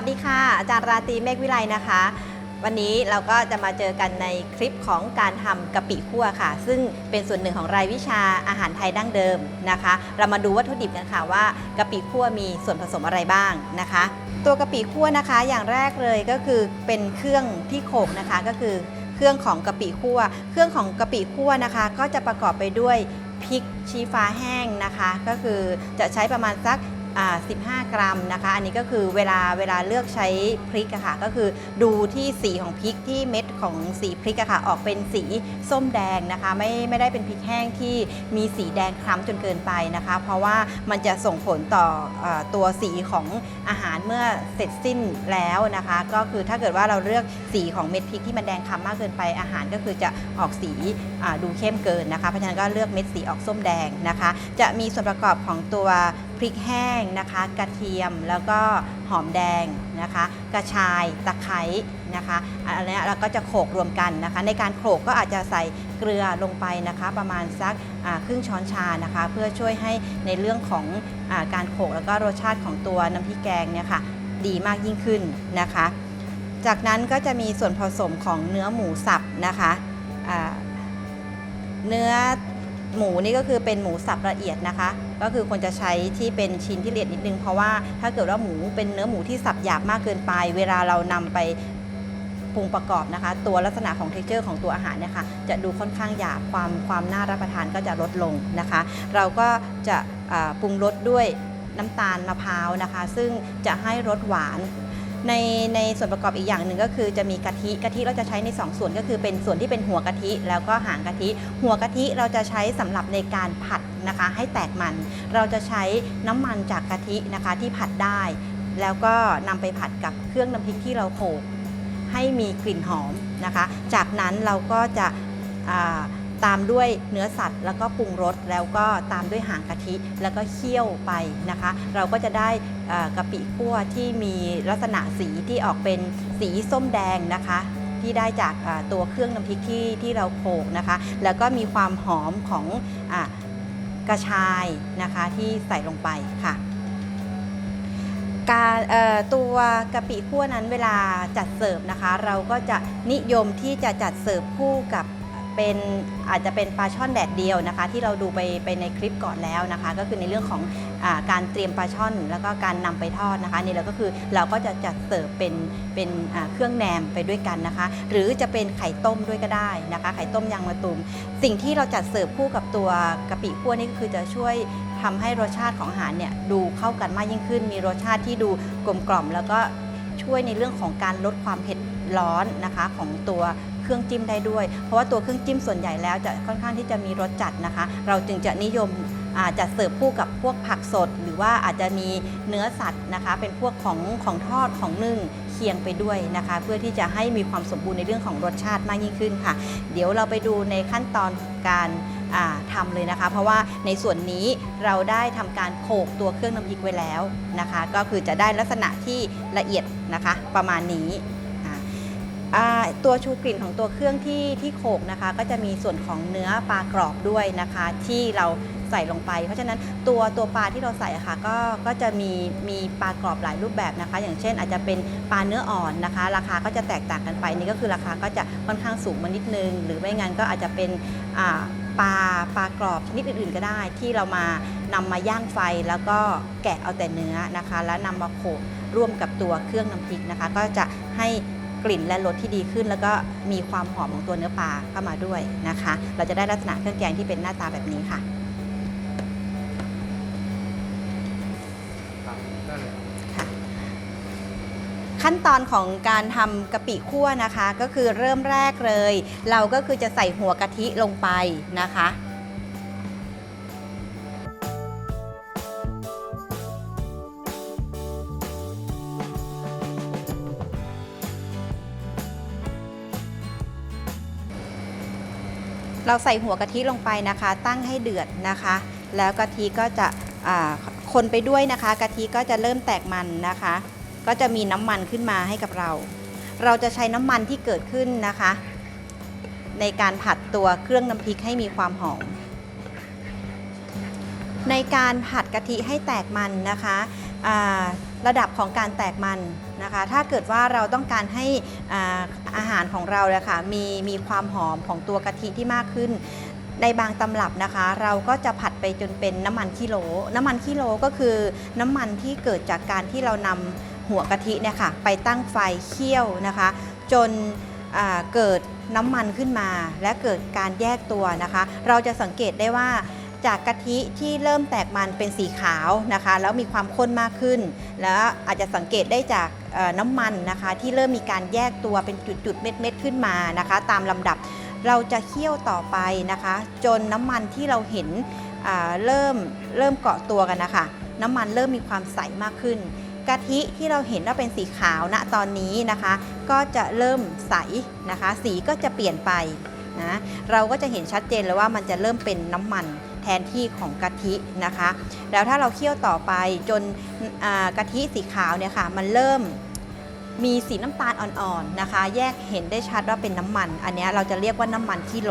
วัสดีค่ะ อาจารย์ราตรีเมฆวิไลนะคะ วันนี้เราก็จะมาเจอกันในคลิปของการทำกะปิคั่วค่ะ ซึ่งเป็นส่วนหนึ่งของรายวิชาอาหารไทยดั้งเดิมนะคะ เรามาดูวัตถุดิบกันค่ะว่ากะปิคั่วมีส่วนผสมอะไรบ้างนะคะ ตัวกะปิคั่วนะคะ อย่างแรกเลยก็คือเป็นเครื่องที่โขกนะคะก็คือเครื่องของกะปิคั่ว เครื่องของกะปิคั่วนะคะ ก็จะประกอบไปด้วยพริกชี้ฟ้าแห้งนะคะ ก็คือจะใช้ประมาณสัก 15 กรัมนะคะ อันนี้ก็คือเวลาเวลาเลือกใช้พริกอะค่ะ ก็คือดูที่สีของพริกที่เม็ดของสีพริกอะค่ะ ออกเป็นสีส้มแดงนะคะ ไม่ไม่ได้เป็นพริกแห้งที่มีสีแดงคล้ำจนเกินไปนะคะ เพราะว่ามันจะส่งผลต่ออตัวสีของอาหารเมื่อเสร็จสิ้นแล้วนะคะ ก็คือถ้าเกิดว่าเราเลือกสีของเม็ดพริกที่มันแดงคล้ำมากเกินไปอาหารก็คือจะออกสีดูเข้มเกินนะคะเพราะฉะนั้นก็เลือกเม็ดสีออกส้มแดงนะคะ จะมีส่วนประกอบของตัว พริกแห้งนะคะ กระเทียมแล้วก็หอมแดงนะคะ กระชายตะไคร้นะคะอันนี้เราก็จะโขลกรวมกันนะคะ ในการโขลกก็อาจจะใส่เกลือลงไปนะคะ ประมาณสักครึ่งช้อนชานะคะ เพื่อช่วยให้ในเรื่องของอการโขลกแล้วก็รสชาติของตัวน้ำพริกแกงเนี่ยค่ะดีมากยิ่งขึ้นนะคะ จากนั้นก็จะมีส่วนผสมของเนื้อหมูสับนะคะเนื้อหมูนี่ก็คือเป็นหมูสับละเอียดนะคะ ก็คือควรจะใช้ที่เป็นชิ้นที่ละเอียดนิดนึง เพราะว่าถ้าเกิดว่าหมูเป็นเนื้อหมูที่สับหยาบมากเกินไป เวลาเรานำไปปรุงประกอบนะคะ ตัวลักษณะของเท็กเจอร์ของตัวอาหารเนี่ยค่ะจะดูค่อนข้างหยาบความความน่ารับประทานก็จะลดลงนะคะ เราก็จะปรุงรสด้วยน้ำตาลมะพร้าวนะคะ ซึ่งจะให้รสหวาน ในในส่วนประกอบอีกอย่างหนึ่งก็คือจะมีกะทิกะทิเราจะใช้ใน 2 ส่วนก็คือเป็นส่วนที่เป็นหัวกะทิแล้วก็หางกะทิ หัวกะทิเราจะใช้สำหรับในการผัดนะคะ ให้แตกมัน เราจะใช้น้ำมันจากกะทินะคะที่ผัดได้ แล้วก็นำไปผัดกับเครื่องน้ำพริกที่เราโขลกให้มีกลิ่นหอมนะคะ จากนั้นเราก็จะ ตามด้วยเนื้อสัตว์ แล้วก็ปรุงรสแล้วก็ตามด้วยหางกะทิแล้วก็เคี่ยวไปนะคะ เราก็จะได้กะปิคั่วที่มีลักษณะสีที่ออกเป็นสีส้มแดงนะคะที่ได้จากตัวเครื่องน้ำพริกที่ที่เราโขกนะคะ แล้วก็มีความหอมของอกระชายนะคะที่ใส่ลงไปค่ะ การตัวกะปิคั่วนั้นเวลาจัดเสิร์ฟนะคะ เราก็จะนิยมที่จะจัดเสิร์ฟคู่กับ เป็นอาจจะเป็นปลาช่อนแดดเดียวนะคะ ที่เราดูไปไปในคลิปก่อนแล้วนะคะ ก็คือในเรื่องของอการเตรียมปลาช่อน แล้วก็การนำไปทอดนะคะนี่เราก็คือเราก็จะจัดเสิร์ฟเป็นเป็นเครื่องแหนมไปด้วยกันนะคะ หรือจะเป็นไข่ต้มด้วยก็ได้นะคะ ไข่ต้มยางมะตูมสิ่งที่เราจัดเสิร์ฟคู่กับตัวกะปิคั่วนี่ก็คือจะช่วยทำให้รสชาติของอาหารเนี่ยดูเข้ากันมากยิ่งขึ้น มีรสชาติที่ดูกลมกล่อม แล้วก็ช่วยในเรื่องของการลดความเผ็ดร้อนนะคะของตัว เครื่องจิ้มได้ด้วย เพราะว่าตัวเครื่องจิ้มส่วนใหญ่แล้วจะค่อนข้างที่จะมีรสจัดนะคะ เราจึงจะนิยมอาจัดเสิร์ฟคู่กับพวกผักสด หรือว่าอาจจะมีเนื้อสัตว์นะคะ เป็นพวกของของทอดของนึ่งเคียงไปด้วยนะคะ เพื่อที่จะให้มีความสมบูรณ์ในเรื่องของรสชาติมากยิ่งขึ้นค่ะ เดี๋ยวเราไปดูในขั้นตอนการอ่าทำเลยนะคะ เพราะว่าในส่วนนี้เราได้ทำการโขลกตัวเครื่องน้ำพริกไว้แล้วนะคะ ก็คือจะได้ลักษณะที่ละเอียดนะคะ ประมาณนี้ ตัวชูกลิ่นของตัวเครื่องที่ที่โขกนะคะ ก็จะมีส่วนของเนื้อปลากรอบด้วยนะคะ ที่เราใส่ลงไป เพราะฉะนั้นตัวตัวปลาที่เราใส่ะค่ะก็ก็จะมีมีปลากรอบหลายรูปแบบนะคะ อย่างเช่นอาจจะเป็นปลาเนื้ออ่อนนะคะ ราคาก็จะแตกต่างกันไปนี่ก็คือราคาก็จะค่อนข้างสูงมานิดนึง หรือไม่งั้นก็อาจจะเป็นปลาปลากรอบชนิดอื่นๆก็ได้ ที่เรามานำมาย่างไฟแล้วก็แกะเอาแต่เนื้อนะคะ แล้วนำมาโขกร่วมกับตัวเครื่องน้ำพริกนะคะ ก็จะให้ กลิ่นและรสที่ดีขึ้น แล้วก็มีความหอมของตัวเนื้อปลาเข้ามาด้วยนะคะ เราจะได้ลักษณะเครื่องแกงที่เป็นหน้าตาแบบนี้ค่ะครับได้เลยครับขั้นตอนของการทำกะปิคั่วนะคะ ก็คือเริ่มแรกเลย เราก็คือจะใส่หัวกะทิลงไปนะคะ เราใส่หัวกะทิลงไปนะคะ ตั้งให้เดือดนะคะ แล้วกะทิก็จะคนไปด้วยนะคะกะทิก็จะเริ่มแตกมันนะคะ ก็จะมีน้ำมันขึ้นมาให้กับเรา เราจะใช้น้ำมันที่เกิดขึ้นนะคะ ในการผัดตัวเครื่องน้ำพริกให้มีความหอมในการผัดกะทิให้แตกมันนะคะระดับของการแตกมัน นะคะ ถ้าเกิดว่าเราต้องการให้อาอาหารของเราเนี่ยค่ะมีมีความหอมของตัวกะทิที่มากขึ้น ในบางตำรับนะคะ เราก็จะผัดไปจนเป็นน้ำมันขี้โลน้ำมันขี้โลก็คือน้ำมันที่เกิดจากการที่เรานำหัวกะทิเนี่ยค่ะไปตั้งไฟเคี่ยวนะคะ จนเกิดน้ำมันขึ้นมา และเกิดการแยกตัวนะคะ เราจะสังเกตได้ว่า จากกะทิที่เริ่มแตกมันเป็นสีขาวนะคะ แล้วมีความข้นมากขึ้น แล้วอาจจะสังเกตได้จากน้ำมันนะคะ ที่เริ่มมีการแยกตัวเป็นจุดๆเม็ดๆขึ้นมานะคะ ตามลำดับเราจะเคี่ยวต่อไปนะคะ จนน้ำมันที่เราเห็นเริ่มเริ่มเกาะตัวกันนะคะ น้ำมันเริ่มมีความใสมากขึ้นกะทิที่เราเห็นว่าเป็นสีขาวณตอนนี้นะคะ ก็จะเริ่มใสนะคะ สีก็จะเปลี่ยนไปนะเราก็จะเห็นชัดเจนเลยว่ามันจะเริ่มเป็นน้ำมัน นที่ของกะทินะคะ แล้วถ้าเราเคี่ยวต่อไปจนกะทิสีขาวเนี่ยค่ะมันเริ่มมีสีน้ำตาลอ่อนๆนะคะ แยกเห็นได้ชัดว่าเป็นน้ำมัน อันนี้เราจะเรียกว่าน้ำมันกิโล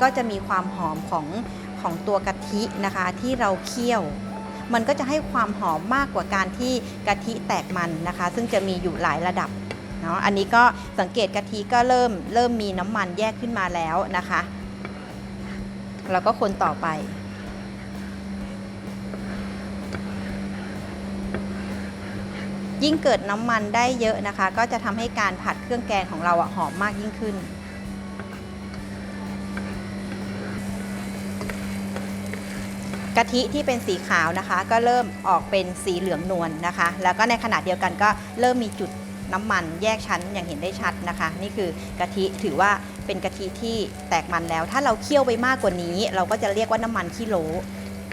ก็จะมีความหอมของของตัวกะทินะคะที่เราเคี่ยว มันก็จะให้ความหอมมากกว่าการที่กะทิแตกมันนะคะ ซึ่งจะมีอยู่หลายระดับเนาะอันนี้ก็สังเกตกะทิก็เริ่มเริ่มมีน้ำมันแยกขึ้นมาแล้วนะคะ แล้วก็คนต่อไป ยิ่งเกิดน้ำมันได้เยอะนะคะ ก็จะทำให้การผัดเครื่องแกงของเราอหอมมากยิ่งขึ้น กะทิที่เป็นสีขาวนะคะ ก็เริ่มออกเป็นสีเหลืองนวลนะคะ แล้วก็ในขณะเดียวกันก็เริ่มมีจุดน้ำมันแยกชั้นอย่างเห็นได้ชัดนะคะ นี่คือกะทิถือว่า เป็นกะทิที่แตกมันแล้ว ถ้าเราเคี่ยวไปมากกว่านี้ เราก็จะเรียกว่าน้ำมันขี้โล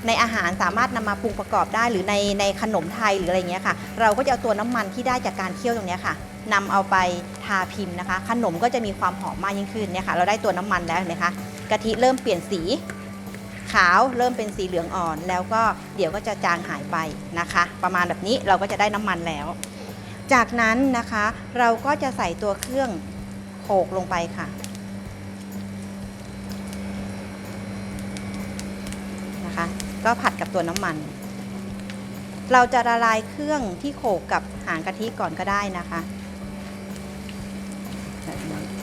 ในอาหารสามารถนำมาปรุงประกอบได้หรือในในขนมไทยหรืออะไรเงี้ยค่ะ เราก็จะเอาตัวน้ำมันที่ได้จากการเคี่ยวตรงเนี้ยค่ะนำเอาไปทาพิมพ์นะคะ ขนมก็จะมีความหอมมากยิ่งขึ้นเนี่ยค่ะ เราได้ตัวน้ำมันแล้วเห็นไหมคะกะทิเริ่มเปลี่ยนสี ขาวเริ่มเป็นสีเหลืองอ่อน แล้วก็เดี๋ยวก็จะจางหายไปนะคะ ประมาณแบบนี้เราก็จะได้น้ำมันแล้ว จากนั้นนะคะ เราก็จะใส่ตัวเครื่องโขลกลงไปค่ะ นะคะ ก็ผัดกับตัวน้ำมัน เราจะละลายเครื่องที่โขกกับหางกะทิก่อนก็ได้นะคะแบบนี้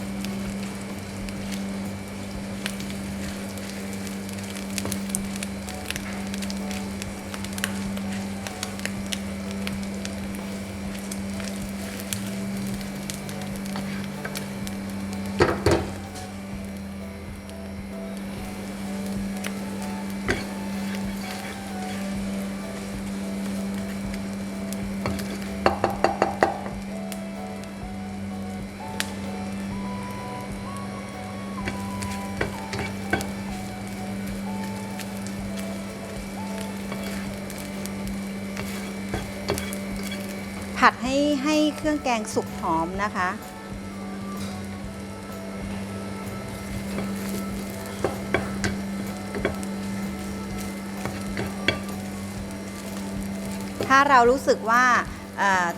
ผัดให้ให้เครื่องแกงสุกหอมนะคะ ถ้าเรารู้สึกว่า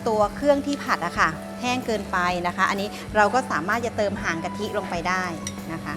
ตัวเครื่องที่ผัดอะค่ะ แห้งเกินไปนะคะ อันนี้เราก็สามารถจะเติมหางกะทิลงไปได้นะคะ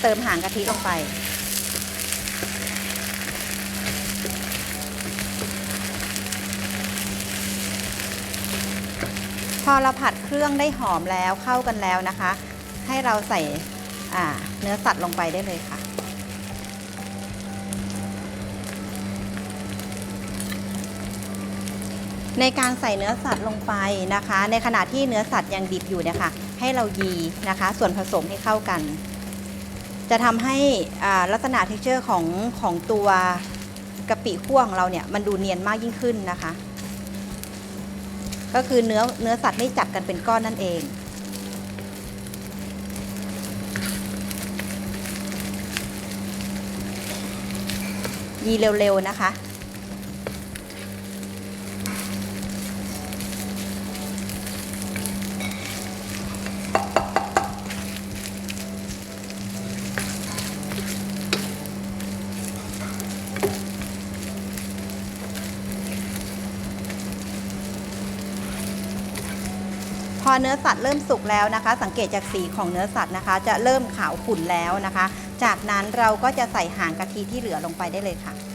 เติมหางกะทิลงไปพอเราผัดเครื่องได้หอมแล้วเข้ากันแล้วนะคะ ให้เราใส่เนื้อสัตว์ลงไปได้เลยค่ะ ในการใส่เนื้อสัตว์ลงไปนะคะ ในขณะที่เนื้อสัตว์ยังดิบอยู่เนี่ยค่ะ ให้เรายีนะคะ ส่วนผสมให้เข้ากัน จะทำให้ลักษณะเทคเจอร์ของของตัวกะปิขั่วของเราเนี่ยมันดูเนียนมากยิ่งขึ้นนะคะ ก็คือเนื้อเนื้อสัตว์ไม่จับกันเป็นก้อนนั่นเองยีเร็วๆนะคะ อเนื้อสัตว์เริ่มสุกแล้วนะคะ สังเกตจากสีของเนื้อสัตว์นะคะ จะเริ่มขาวขุ่นแล้วนะคะ จากนั้นเราก็จะใส่หางกะทิที่เหลือลงไปได้เลยค่ะ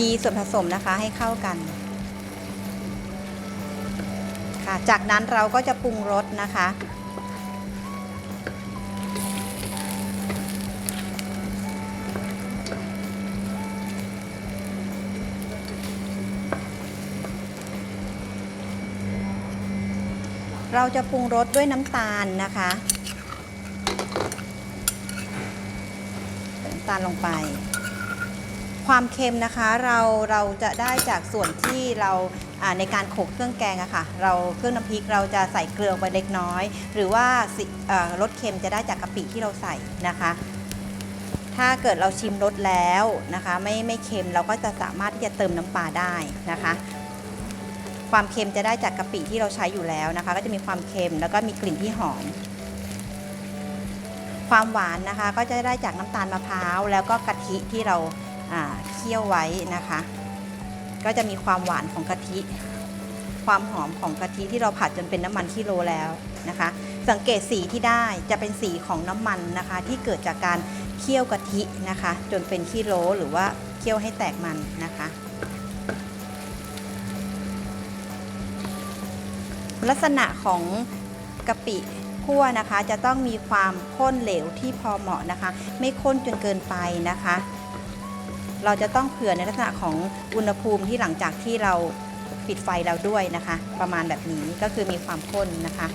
ยีส่วนผสมนะคะให้เข้ากัน ค่ะ จากนั้นเราก็จะปรุงรสนะคะ เราจะปรุงรสด้วยน้ำตาลนะคะน้ำตาลลงไป ความเค็มนะคะเราเราจะได้จากส่วนที่เราอ่าในการโขลกเครื่องแกงอะค่ะเราเครื่องน้ำพริกเราจะใส่เกลือไปเล็กน้อย หรือว่าสิเอ่อรสเค็มจะได้จากกะปิที่เราใส่นะคะ ถ้าเกิดเราชิมรสแล้วนะคะไม่ไม่เค็มเราก็จะสามารถที่จะเติมน้ำปลาได้นะคะ ความเค็มจะได้จากกะปิที่เราใช้อยู่แล้วนะคะ ก็จะมีความเค็มแล้วก็มีกลิ่นที่หอมความหวานนะคะก็จะได้จากน้ำตาลมะพร้าว แล้วก็กะทิที่เราอ่า เคี่ยวไว้นะคะ ก็จะมีความหวานของกะทิ ความหอมของกะทิที่เราผัดจนเป็นน้ำมันขี้โลแล้วนะคะ สังเกตสีที่ได้จะเป็นสีของน้ำมันนะคะ ที่เกิดจากการเคี่ยวกะทินะคะ จนเป็นขี้โลหรือว่าเคี่ยวให้แตกมันนะคะลักษณะของกะปิคั่วนะคะ จะต้องมีความข้นเหลวที่พอเหมาะนะคะ ไม่ข้นจนเกินไปนะคะ เราจะต้องเผื่อในลักษณะของอุณหภูมิที่หลังจากที่เราปิดไฟเราด้วยนะคะ ประมาณแบบนี้ก็คือมีความข้นนะคะ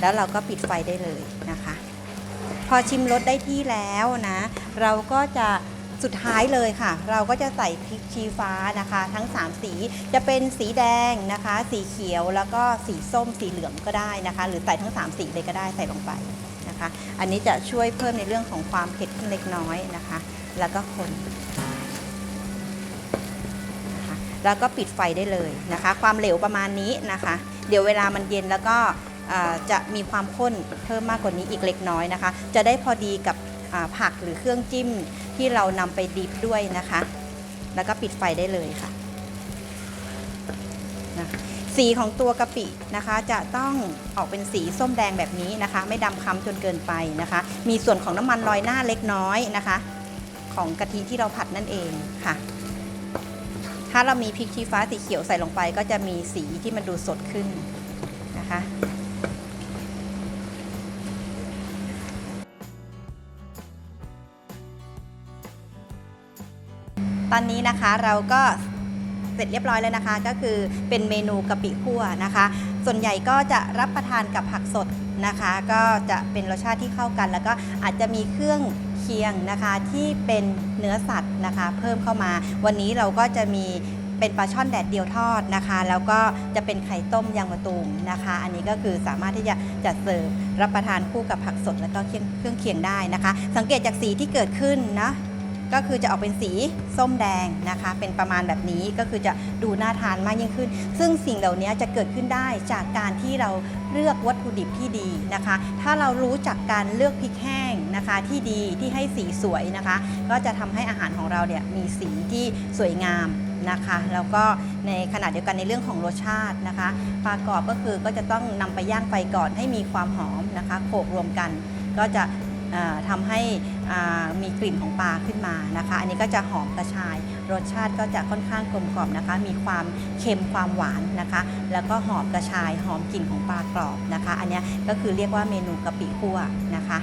แล้วเราก็ปิดไฟได้เลยนะคะ พอชิมรสได้ที่แล้วนะ เราก็จะสุดท้ายเลยค่ะ เราก็จะใส่พริกชี้ฟ้านะคะ ทั้ง 3 สีจะเป็นสีแดงนะคะ สีเขียวแล้วก็สีส้มสีเหลืองก็ได้นะคะ หรือใส่ทั้ง 3 สีเลยก็ได้ใส่ลงไปนะคะ อันนี้จะช่วยเพิ่มในเรื่องของความเผ็ดเล็กน้อยนะคะ แล้วก็คน แล้วก็ปิดไฟได้เลยนะคะ ความเหลวประมาณนี้นะคะ เดี๋ยวเวลามันเย็นแล้วก็จะมีความข้นเพิ่มมากกว่านี้อีกเล็กน้อยนะคะ จะได้พอดีกับผักหรือเครื่องจิ้มที่เรานำไปดิบด้วยนะคะ แล้วก็ปิดไฟได้เลยค่ะนะสีของตัวกะปินะคะ จะต้องออกเป็นสีส้มแดงแบบนี้นะคะ ไม่ดำคล้ำจนเกินไปนะคะ มีส่วนของน้ำมันลอยหน้าเล็กน้อยนะคะ ของกะทิที่เราผัดนั่นเองค่ะาเรามีพริกชี้ฟ้าสีเขียวใส่ลงไป ก็จะมีสีที่มันดูสดขึ้นนะคะตอนนี้นะคะเราก็เสร็จเรียบร้อยแล้วนะคะ ก็คือเป็นเมนูกะปิคั่วนะคะ ส่วนใหญ่ก็จะรับประทานกับผักสดนะคะ ก็จะเป็นรสชาติที่เข้ากัน แล้วก็อาจจะมีเครื่อง คียงนะคะที่เป็นเนื้อสัตว์นะคะ เพิ่มเข้ามา วันนี้เราก็จะมีเป็นปลาช่อนแดดเดียวทอดนะคะ แล้วก็จะเป็นไข่ต้มยางมะตูมนะคะ อันนี้ก็คือสามารถที่จะจัดเสิร์ฟรับประทานคู่กับผักสด แล้วก็เครื่องเครื่องเคียงได้นะคะ สังเกตจากสีที่เกิดขึ้นนะ ก็คือจะออกเป็นสีส้มแดงนะคะ เป็นประมาณแบบนี้ก็คือจะดูน่าทานมากยิ่งขึ้น ซึ่งสิ่งเหล่านี้จะเกิดขึ้นได้จากการที่เราเลือกวัตถุดิบที่ดีนะคะ ถ้าเรารู้จักการเลือกพริกแห้งนะคะที่ดีที่ให้สีสวยนะคะ ก็จะทำให้อาหารของเราเนี่ยมีสีที่สวยงามนะคะแล้วก็ในขณะเดียวกันในเรื่องของรสชาตินะคะปลากรอบก็คือก็จะต้องนำไปย่างไฟก่อนให้มีความหอมนะคะโขลกรวมกัน ก็จะ ทำให้มีกลิ่นของปลาขึ้นมานะคะ อันนี้ก็จะหอมกระชาย รสชาติก็จะค่อนข้างกลมกล่อมนะคะ มีความเค็มความหวานนะคะ แล้วก็หอมกระชาย หอมกลิ่นของปลากรอบนะคะ อันนี้ก็คือเรียกว่าเมนูกะปิคั่วนะคะ